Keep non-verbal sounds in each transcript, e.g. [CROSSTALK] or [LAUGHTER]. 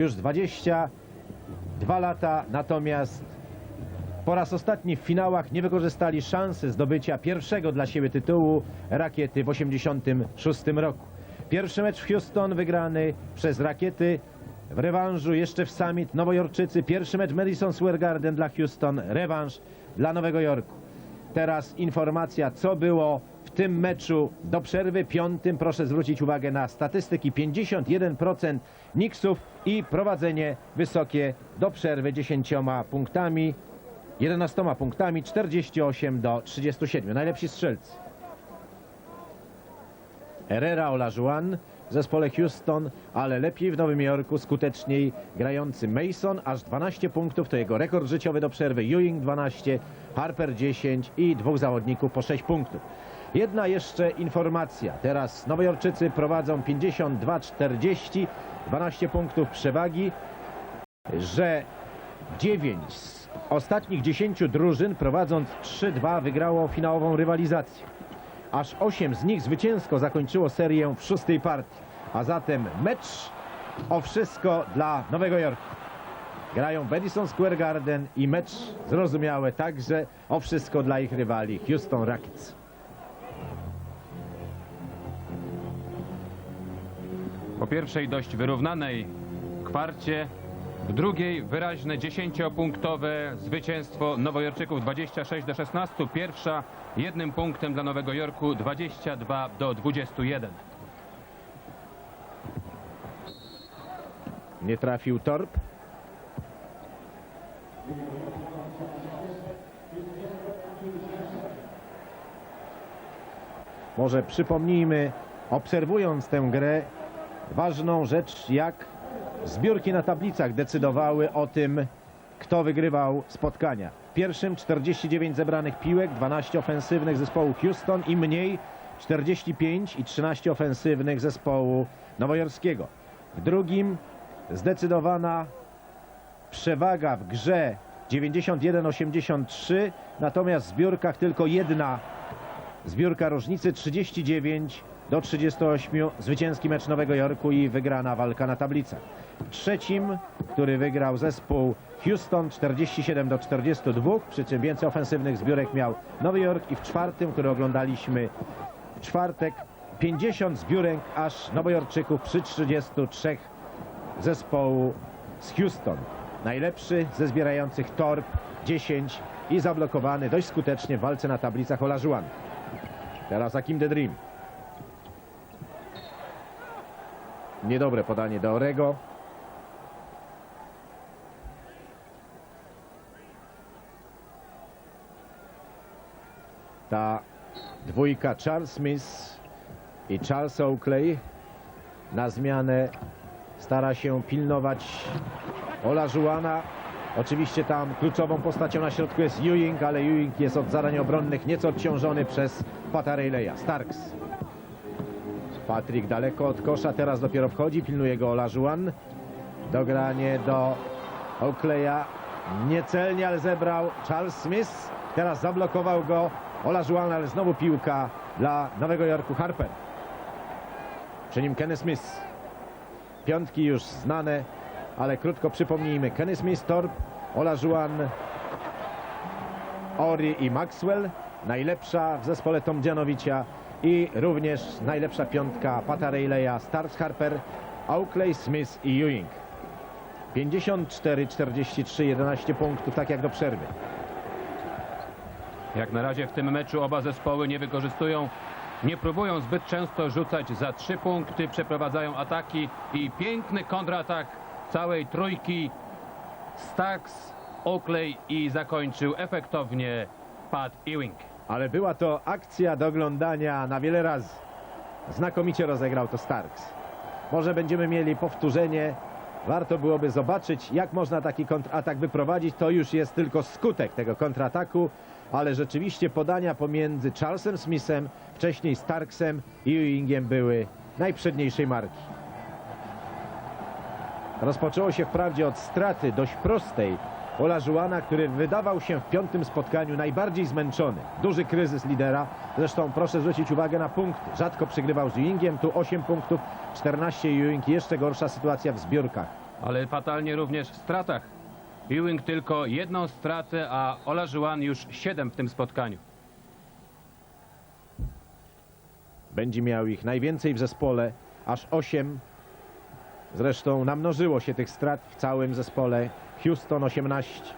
już 22 lata, natomiast po raz ostatni w finałach nie wykorzystali szansy zdobycia pierwszego dla siebie tytułu rakiety w 86 roku. Pierwszy mecz w Houston wygrany przez rakiety w rewanżu jeszcze w Summit Nowojorczycy. Pierwszy mecz Madison Square Garden dla Houston, rewanż dla Nowego Jorku. Teraz informacja, co było w tym meczu do przerwy piątym. Proszę zwrócić uwagę na statystyki. 51% Knicksów i prowadzenie wysokie do przerwy 10 punktami. 11 punktami 48 do 37. Najlepsi strzelcy. Herrera Olajuwon w zespole Houston, ale lepiej w Nowym Jorku, skuteczniej grający Mason, aż 12 punktów, to jego rekord życiowy do przerwy. Ewing 12, Harper 10 i dwóch zawodników po 6 punktów. Jedna jeszcze informacja. Teraz Nowojorczycy prowadzą 52-40, 12 punktów przewagi, że 9 z ostatnich 10 drużyn prowadząc 3-2 wygrało finałową rywalizację. Aż 8 z nich zwycięsko zakończyło serię w szóstej partii. A zatem mecz o wszystko dla Nowego Jorku. Grają Madison Square Garden i mecz zrozumiałe także o wszystko dla ich rywali Houston Rockets. Pierwszej dość wyrównanej kwarcie, w drugiej wyraźne 10-punktowe zwycięstwo Nowojorczyków 26 do 16. Pierwsza jednym punktem dla Nowego Jorku 22 do 21. Nie trafił Torp. Może przypomnijmy, obserwując tę grę, ważną rzecz, jak zbiórki na tablicach decydowały o tym, kto wygrywał spotkania. W pierwszym 49 zebranych piłek, 12 ofensywnych zespołu Houston i mniej 45 i 13 ofensywnych zespołu nowojorskiego. W drugim zdecydowana przewaga w grze 91-83, natomiast w zbiórkach tylko jedna zbiórka różnicy 39 do 38. Zwycięski mecz Nowego Jorku i wygrana walka na tablicach. Trzecim, który wygrał zespół Houston 47 do 42, przy czym więcej ofensywnych zbiórek miał Nowy Jork i w czwartym, który oglądaliśmy w czwartek 50 zbiórek aż Nowojorczyków przy 33 zespołu z Houston. Najlepszy ze zbierających torb 10 i zablokowany dość skutecznie w walce na tablicach Olajuwon. Teraz Akim The Dream. Niedobre podanie do Orego. Ta dwójka Charles Smith i Charles Oakley na zmianę stara się pilnować Ola Żułana. Oczywiście tam kluczową postacią na środku jest Ewing, ale Ewing jest od zadań obronnych nieco odciążony przez Pata Rayleigha. Starks. Patryk daleko od kosza, teraz dopiero wchodzi, pilnuje go Ola Żułan. Dogranie do Oakleya. Niecelnie, ale zebrał Charles Smith. Teraz zablokował go Ola Żułan, ale znowu piłka dla Nowego Jorku Harper. Przy nim Kenny Smith. Piątki już znane, ale krótko przypomnijmy. Kenny Smith, Torp, Ola Żuan, Ori i Maxwell. Najlepsza w zespole Tomdzianowicza i również najlepsza piątka Pata Rayleigha, Starks Harper, Oakley, Smith i Ewing. 54-43, 11 punktów, tak jak do przerwy. Jak na razie w tym meczu oba zespoły nie wykorzystują, nie próbują zbyt często rzucać za trzy punkty, przeprowadzają ataki i piękny kontratak całej trójki. Stacks, Oakley i zakończył efektownie Pat Ewing. Ale była to akcja do oglądania na wiele razy. Znakomicie rozegrał to Starks. Może będziemy mieli powtórzenie. Warto byłoby zobaczyć, jak można taki kontratak wyprowadzić. To już jest tylko skutek tego kontrataku, ale rzeczywiście podania pomiędzy Charlesem Smithem, wcześniej Starksem i Ewingiem były najprzedniejszej marki. Rozpoczęło się wprawdzie od straty dość prostej Ola Żułana, który wydawał się w piątym spotkaniu najbardziej zmęczony. Duży kryzys lidera. Zresztą proszę zwrócić uwagę na punkty. Rzadko przegrywał z Ewingiem, tu 8 punktów, 14 Ewing. Jeszcze gorsza sytuacja w zbiórkach. ale fatalnie również w stratach. Ewing tylko jedną stratę, a Olajuwon już siedem w tym spotkaniu. Będzie miał ich najwięcej w zespole, aż 8. Zresztą namnożyło się tych strat w całym zespole. Houston 18.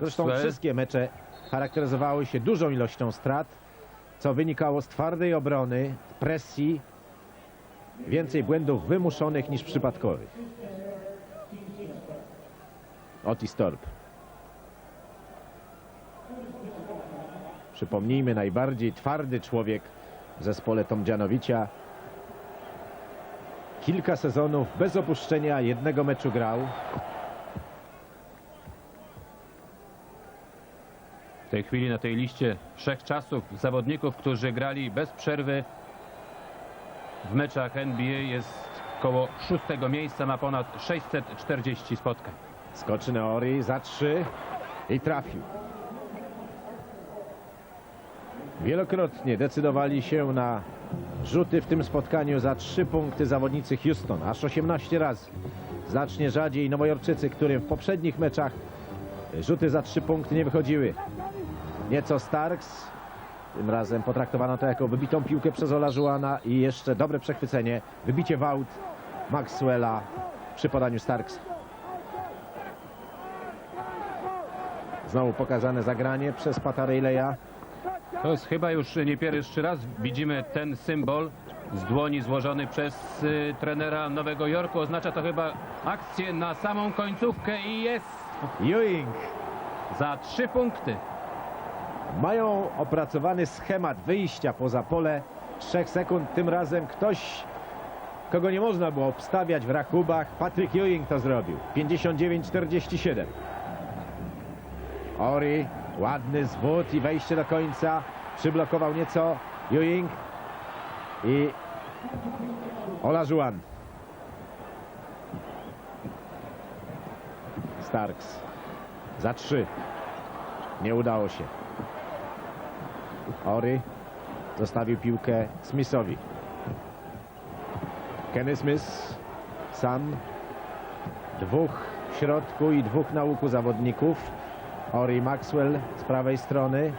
Zresztą Maxwell, wszystkie mecze charakteryzowały się dużą ilością strat, co wynikało z twardej obrony, presji, więcej błędów wymuszonych niż przypadkowych. Otis Torp. Przypomnijmy, najbardziej twardy człowiek w zespole Tomdzianowicza. Kilka sezonów bez opuszczenia jednego meczu grał. w tej chwili na tej liście wszechczasów zawodników, którzy grali bez przerwy w meczach NBA jest koło szóstego miejsca, ma ponad 640 spotkań. Skoczy Neori za trzy i trafił. Wielokrotnie decydowali się na rzuty w tym spotkaniu za trzy punkty zawodnicy Houston, aż 18 razy. Znacznie rzadziej Nowojorczycy, którym w poprzednich meczach rzuty za trzy punkty nie wychodziły. Nieco Starks, tym razem potraktowano to jako wybitą piłkę przez Olajuana i jeszcze dobre przechwycenie, wybicie w aut Maxwella przy podaniu Starksa. Znowu pokazane zagranie przez Pata Rayleigha. To jest chyba już nie pierwszy raz widzimy ten symbol z dłoni złożony przez y, trenera Nowego Jorku. Oznacza to chyba akcję na samą końcówkę i jest Ewing za trzy punkty. mają opracowany schemat wyjścia poza pole. Trzech sekund. Tym razem ktoś, kogo nie można było obstawiać w rachubach. Patrick Ewing to zrobił. 59-47. Ori, ładny zwód i wejście do końca. Przyblokował nieco Ewing i Olajuwon. Starks za trzy. Nie udało się. Ory zostawił piłkę Smithowi. Kenny Smith sam. Dwóch w środku i dwóch na łuku zawodników. Ori Maxwell z prawej strony.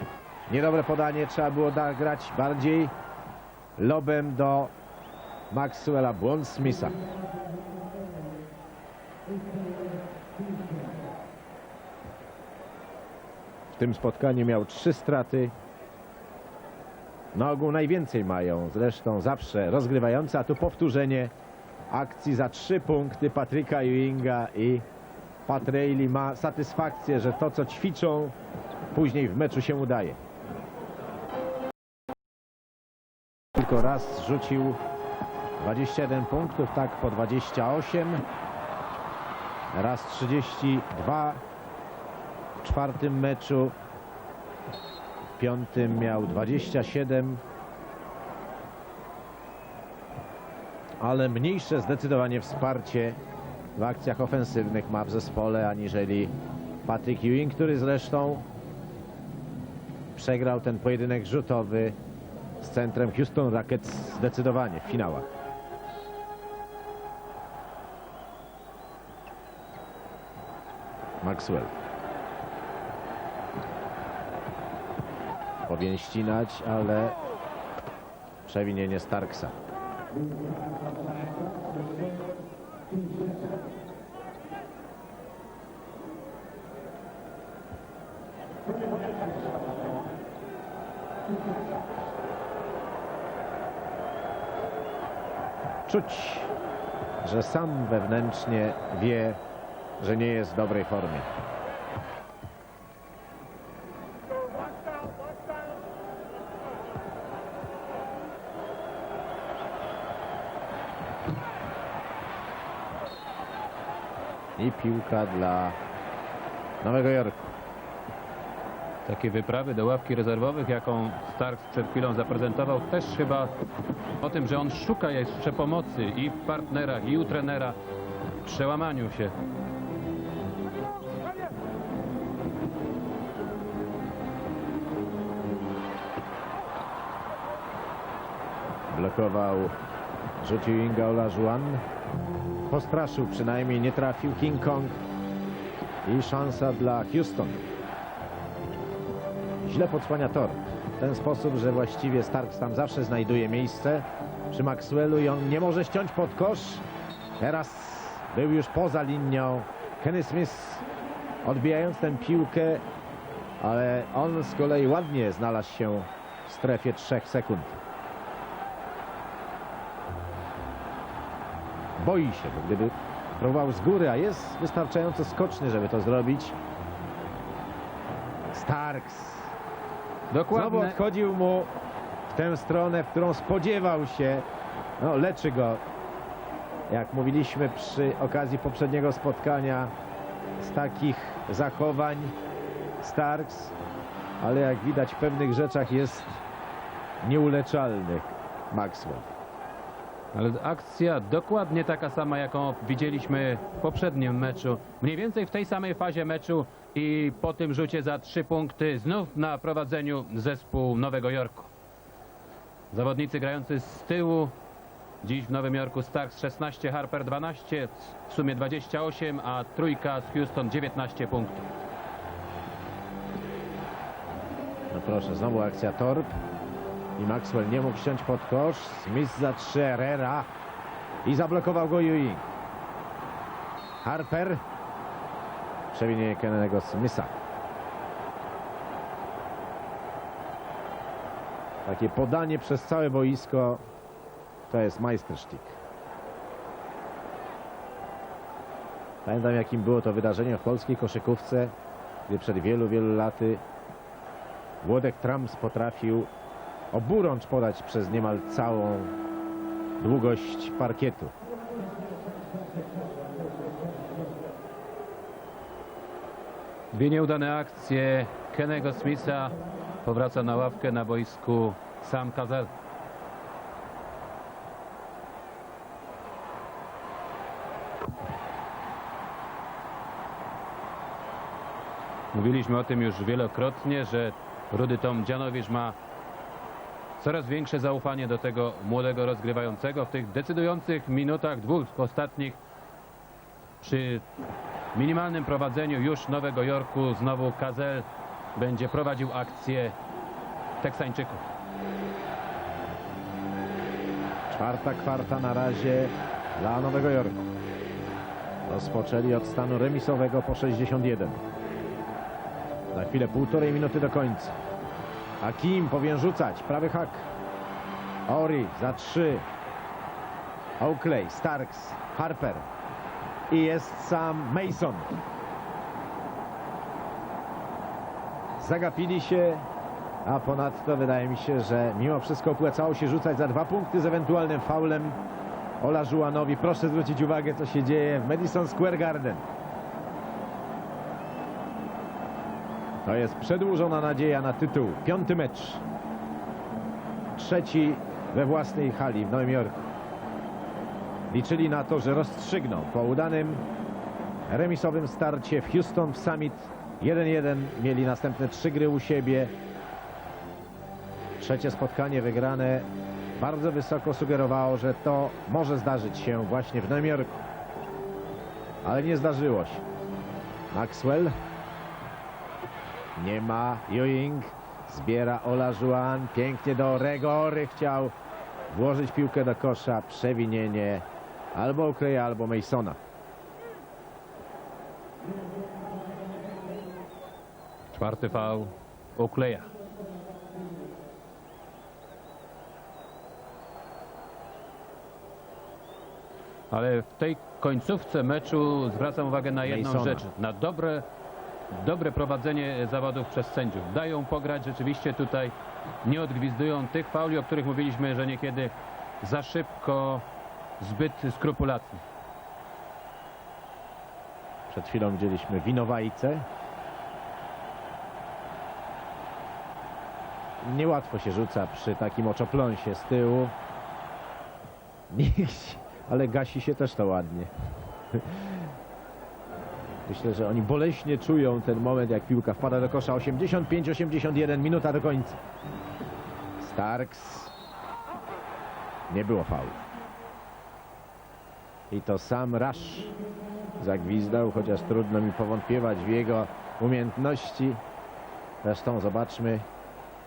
Niedobre podanie, trzeba było grać bardziej lobem do Maxwella, błąd Smitha. W tym spotkaniu miał trzy straty. Na ogół najwięcej mają zresztą zawsze rozgrywający, a tu powtórzenie akcji za trzy punkty Patryka Ewinga i Pat Rayleigh ma satysfakcję, że to co ćwiczą później w meczu się udaje. Tylko raz rzucił 21 punktów, tak po 28. Raz 32 w czwartym meczu. W piątym miał 27. Ale mniejsze zdecydowanie wsparcie w akcjach ofensywnych ma w zespole aniżeli Patrick Ewing, który zresztą przegrał ten pojedynek rzutowy z centrem Houston Rockets zdecydowanie w finałach. Maxwell. Powinien ścinać, ale przewinienie Starksa. Czuć, że sam wewnętrznie wie, że nie jest w dobrej formie. Piłka dla Nowego Jorku. Takie wyprawy do ławki rezerwowych, jaką Starks przed chwilą zaprezentował, też chyba o tym, że on szuka jeszcze pomocy i w partnerach, i u trenera w przełamaniu się. Blokował, rzucił Inga Olajuwon. Postraszył, przynajmniej nie trafił King Kong. I szansa dla Houston. Źle podsłania tor. W ten sposób, że właściwie Starks tam zawsze znajduje miejsce przy Maxwellu i on nie może ściąć pod kosz. Teraz był już poza linią. Kenny Smith odbijając tę piłkę, ale on z kolei ładnie znalazł się w strefie 3 sekund. Boi się, bo gdyby próbował z góry, a jest wystarczająco skoczny, żeby to zrobić. Starks Znowu Dokładnie. odchodził mu w tę stronę, w którą spodziewał się. No, leczy go, jak mówiliśmy przy okazji poprzedniego spotkania, z takich zachowań Starks, ale jak widać w pewnych rzeczach jest nieuleczalny Maxwell. Ale akcja dokładnie taka sama, jaką widzieliśmy w poprzednim meczu. Mniej więcej w tej samej fazie meczu i po tym rzucie za trzy punkty znów na prowadzeniu zespół Nowego Jorku. Zawodnicy grający z tyłu. Dziś w Nowym Jorku Starks 16, Harper 12, w sumie 28, a trójka z Houston 19 punktów. No proszę, znowu akcja Torp. I Maxwell nie mógł ściąć pod kosz. Smith za trzy, Herrera. I zablokował go Ewing. Harper. Przewinienie Kennedy'ego Smitha. Takie podanie przez całe boisko to jest majstersztyk. Pamiętam jakim było to wydarzenie w polskiej koszykówce, gdy przed wielu, wielu laty Włodek Trumps potrafił oburącz podać przez niemal całą długość parkietu. Dwie nieudane akcje Kennego Smitha. Powraca na ławkę na boisku Sam Kazel. Mówiliśmy o tym już wielokrotnie, że Rudy Tom Dzianowicz ma coraz większe zaufanie do tego młodego rozgrywającego w tych decydujących minutach, dwóch ostatnich przy minimalnym prowadzeniu już Nowego Jorku znowu Kazel będzie prowadził akcję Teksańczyków. Czwarta kwarta na razie dla Nowego Jorku. Rozpoczęli od stanu remisowego po 61. Za chwilę półtorej minuty do końca. Hakim powinien rzucać. Prawy hak. Ori za trzy. Oakley, Starks, Harper. I jest sam Mason. Zagapili się, a ponadto wydaje mi się, że mimo wszystko opłacało się rzucać za dwa punkty z ewentualnym faulem Ola Żułanowi. Proszę zwrócić uwagę, co się dzieje w Madison Square Garden. To jest przedłużona nadzieja na tytuł. Piąty mecz. Trzeci we własnej hali w Nowym Jorku. Liczyli na to, że rozstrzygną po udanym remisowym starcie w Houston w Summit 1-1. Mieli następne trzy gry u siebie. Trzecie spotkanie wygrane bardzo wysoko sugerowało, że to może zdarzyć się właśnie w Nowym Jorku. Ale nie zdarzyło się. Maxwell. Nie ma. Ewing. Zbiera Ola Juan. Pięknie do Regory. Chciał włożyć piłkę do kosza. Przewinienie albo Okleja, albo Masona. Czwarty faul Ukleja. Ale w tej końcówce meczu zwracam uwagę na jedną Masona. rzecz. Na dobre, dobre prowadzenie zawodów przez sędziów. Dają pograć rzeczywiście tutaj, nie odgwizdują tych fauli, o których mówiliśmy, że niekiedy za szybko, zbyt skrupulatnie. Przed chwilą widzieliśmy winowajcę. Niełatwo się rzuca przy takim oczopląsie z tyłu. [LAUGHS] Ale gasi się też to ładnie. Myślę, że oni boleśnie czują ten moment, jak piłka wpada do kosza. 85-81, minuta do końca. Starks. Nie było faulu. I to sam Rasz zagwizdał, chociaż trudno mi powątpiewać w jego umiejętności. Zresztą zobaczmy,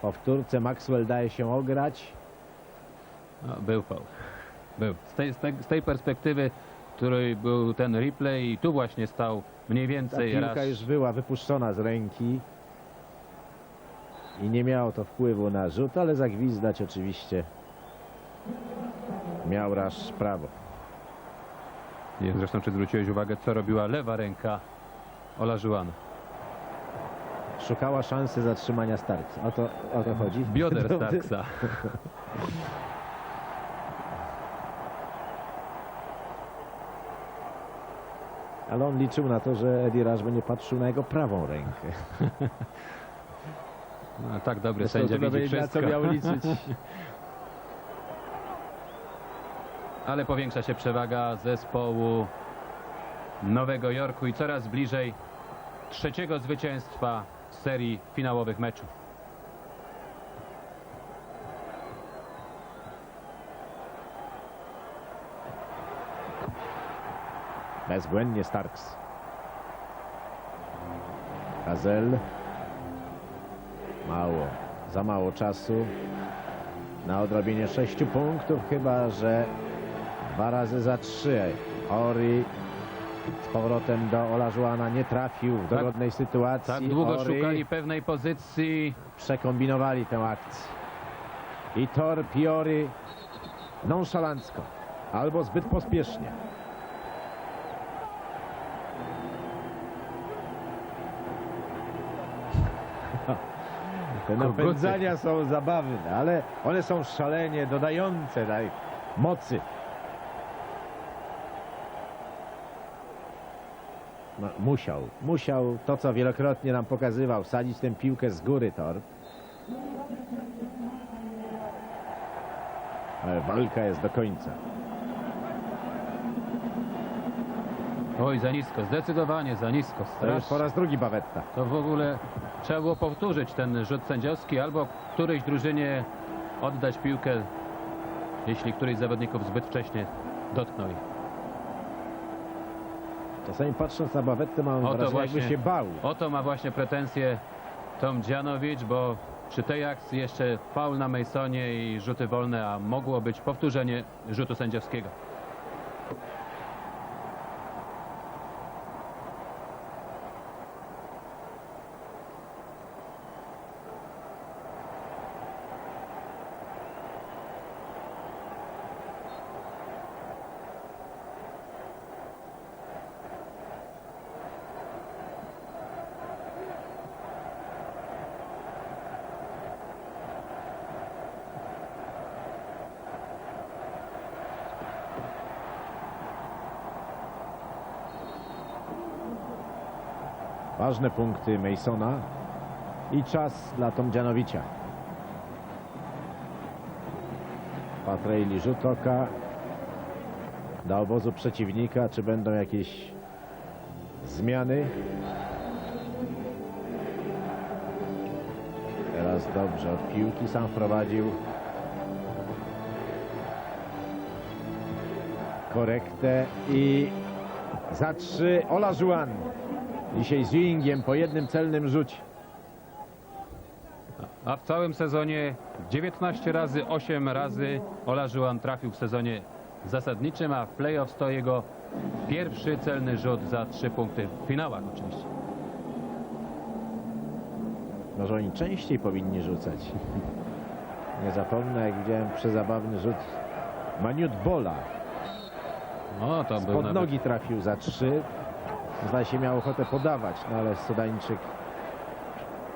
powtórce Maxwell daje się ograć. No, był faul. Był. Z tej, z, tej, perspektywy, której był ten replay i tu właśnie stał mniej Ta więcej piłka raz. już była wypuszczona z ręki i nie miało to wpływu na rzut, ale zagwizdać oczywiście miał Rasz prawo. Nie wiem zresztą, czy zwróciłeś uwagę, co robiła lewa ręka Ola Żułana. Szukała szansy zatrzymania Starks. O to, o to chodzi? Bioder [LAUGHS] Dobry- Starksa. [LAUGHS] Ale on liczył na to, że Eddie Rush będzie patrzył na jego prawą rękę. No, tak dobry Zresztą sędzia widzi wiedzieć, na co wszystko. miał liczyć. [LAUGHS] Ale powiększa się przewaga zespołu Nowego Jorku i coraz bliżej trzeciego zwycięstwa z serii finałowych meczów. Bezbłędnie Starks. Hazel. Mało, za mało czasu na odrobienie sześciu punktów, chyba że dwa razy za trzy. Ori z powrotem do Ola Żuana nie trafił w Tak- dogodnej sytuacji. Tak długo Ori szukali pewnej pozycji. przekombinowali tę akcję. I Tor Piori nonszalancko albo zbyt pospiesznie. Te napędzania są zabawne, ale one są szalenie dodające tej mocy. No, musiał, musiał to, co wielokrotnie nam pokazywał, wsadzić tę piłkę z góry tor. Ale walka jest do końca. Oj, za nisko, zdecydowanie za nisko. To już po raz drugi Bawetta. To w ogóle trzeba było powtórzyć ten rzut sędziowski albo którejś drużynie oddać piłkę, jeśli któryś z zawodników zbyt wcześnie dotknął jej. Czasami patrząc na Bawettę mam Oto wrażenie, jakby właśnie. się bał. Oto ma właśnie pretensje Tom Dzianowicz, bo przy tej akcji jeszcze faul na Masonie i rzuty wolne, a mogło być powtórzenie rzutu sędziowskiego. Ważne punkty Masona i czas dla Tomdzianowicza. Patrejli rzut oka do obozu przeciwnika. Czy będą jakieś zmiany? Teraz dobrze od piłki sam wprowadził korektę i za trzy Ola Żuan. Dzisiaj z Ewingiem po jednym celnym rzucie. A w całym sezonie 19 razy, 8 razy Ola Żuan trafił w sezonie zasadniczym, a w playoffs to jego pierwszy celny rzut za 3 punkty w finałach oczywiście. Może oni częściej powinni rzucać. Nie zapomnę, jak widziałem przezabawny rzut Maniut Bola. O, to był Spod nawet nogi trafił za trzy. Zdaje się miał ochotę podawać, no ale Sudańczyk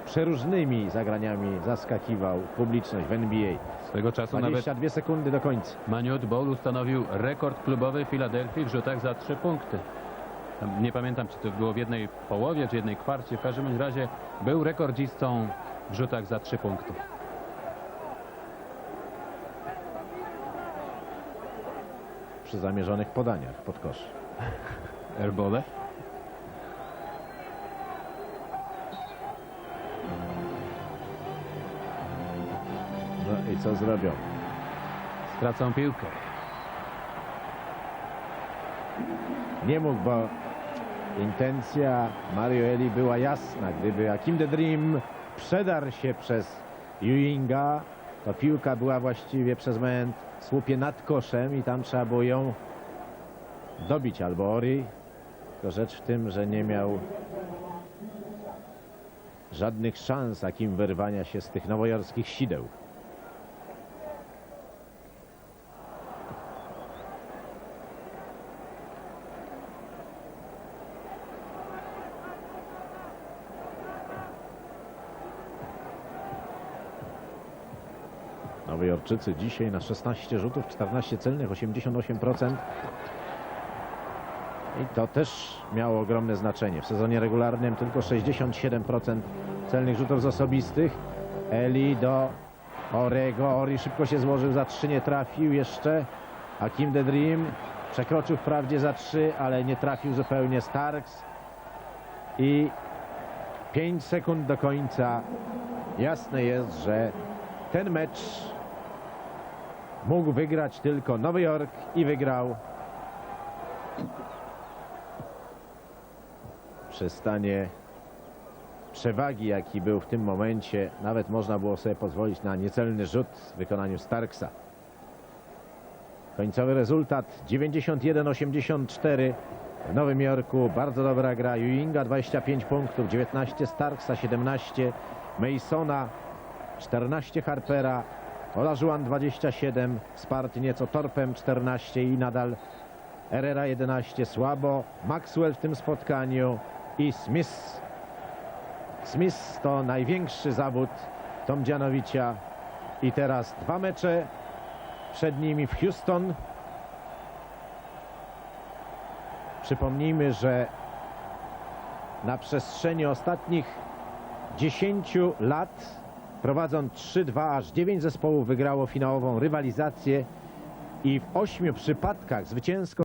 przeróżnymi zagraniami zaskakiwał publiczność w NBA. swego czasu nawet 22 sekundy do końca. Maniut Bowl ustanowił rekord klubowy Filadelfii w rzutach za 3 punkty. Tam Nie pamiętam, czy to było w jednej połowie, czy jednej kwarcie. W każdym razie był rekordzistą w rzutach za 3 punkty. Przy zamierzonych podaniach pod kosz. Airbole. Co zrobią? Stracą piłkę. nie mógł, bo intencja Mario Eli była jasna. Gdyby Hakim the Dream przedarł się przez Ewinga, to piłka była właściwie przez moment w słupie nad koszem i tam trzeba było ją dobić albo Ori. Tylko rzecz w tym, że nie miał żadnych szans Hakim wyrwania się z tych nowojorskich sideł. Nowojorczycy dzisiaj na 16 rzutów, 14 celnych, 88%. I to też miało ogromne znaczenie. W sezonie regularnym tylko 67% celnych rzutów z osobistych. Eli do Orego. Ori szybko się złożył za 3, nie trafił jeszcze. Hakim the Dream przekroczył wprawdzie za 3, ale nie trafił zupełnie Starks. I 5 sekund do końca. Jasne jest, że ten mecz mógł wygrać tylko Nowy Jork i wygrał przy stanie przewagi, jaki był w tym momencie. Nawet można było sobie pozwolić na niecelny rzut w wykonaniu Starksa. Końcowy rezultat 91-84 w Nowym Jorku. Bardzo dobra gra Ewinga, 25 punktów, 19 Starksa, 17 Masona, 14 Harpera, Olajuwon 27, wsparty nieco Torpem 14 i nadal Herrera 11 słabo, Maxwell w tym spotkaniu i Smith. Smith to największy zawód Tomdzianowicza i teraz dwa mecze przed nimi w Houston. Przypomnijmy, że na przestrzeni ostatnich 10 lat prowadząc 3-2 aż 9 zespołów wygrało finałową rywalizację i w 8 przypadkach zwycięsko